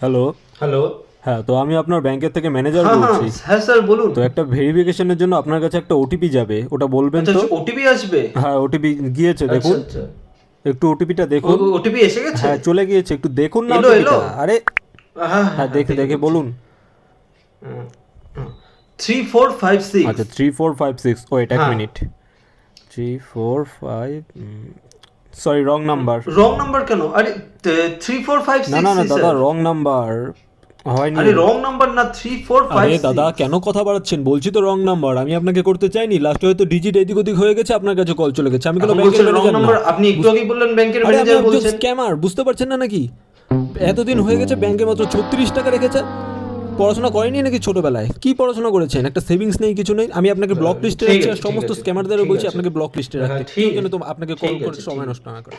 Hello hello হ্যাঁ তো আমি আপনার ব্যাংকের থেকে ম্যানেজার হ্যাঁ হ্যাঁ বলছি। হ্যাঁ স্যার বলুন। তো একটা ভেরিফিকেশনের জন্য আপনার কাছে একটা ওটিপি যাবে ওটা বলবেন আচ্ছা তো? ওটিপি আসবে? হ্যাঁ ওটিপি গিয়েছে আচ্ছা দেখুন। আচ্ছা। একটু ওটিপিটা দেখুন। ওটিপি এসে গেছে? হ্যাঁ চলে গিয়েছে একটু দেখুন না এলো, এলো? আরে হ্যাঁ হ্যাঁ দেখে দেখে বলুন। থ্রি ফোর ফাইভ সিক্স আচ্ছা three four five six wait এক হ্যাঁ। Minute three four five sorry wrong number wrong number কেন? আরে থ্রি ফোর ফাইভ না না না দাদা রং নাম্বার হয়নি। আরে রং নাম্বার না থ্রি ফোর ফাইভ আরে দাদা কেন কথা বাড়াচ্ছেন? বলছি তো রং নাম্বার আমি আপনাকে করতে চাইনি। লাস্টে হয়তো ডিজিট এদিক ওদিক হয়ে গেছে আপনার কাছে কল চলে গেছে। আমি কোনো ব্যাংকের রং ম্যানেজার নাম্বার না? আপনি একটু আগেই বললেন ব্যাংকের ম্যানেজার বলছেন। স্ক্যামার বুঝতে পারছেন না নাকি? এতদিন হয়ে গেছে ব্যাংকে মাত্র ছত্রিশ টাকা রেখেছে। পড়াশোনা করেনি নাকি ছোটবেলায়? কি পড়াশোনা করেছেন? একটা সেভিংস নেই কিছু নেই? আমি আপনাকে ব্লক লিস্টে রাখছি আছে, আর ঠিক সমস্ত স্ক্যামারদেরও বলছি আপনাকে ব্লক লিস্টে হ্যাঁ, রাখতে কি কেউ যেন আপনাকে কল করে সময় নষ্ট না করে।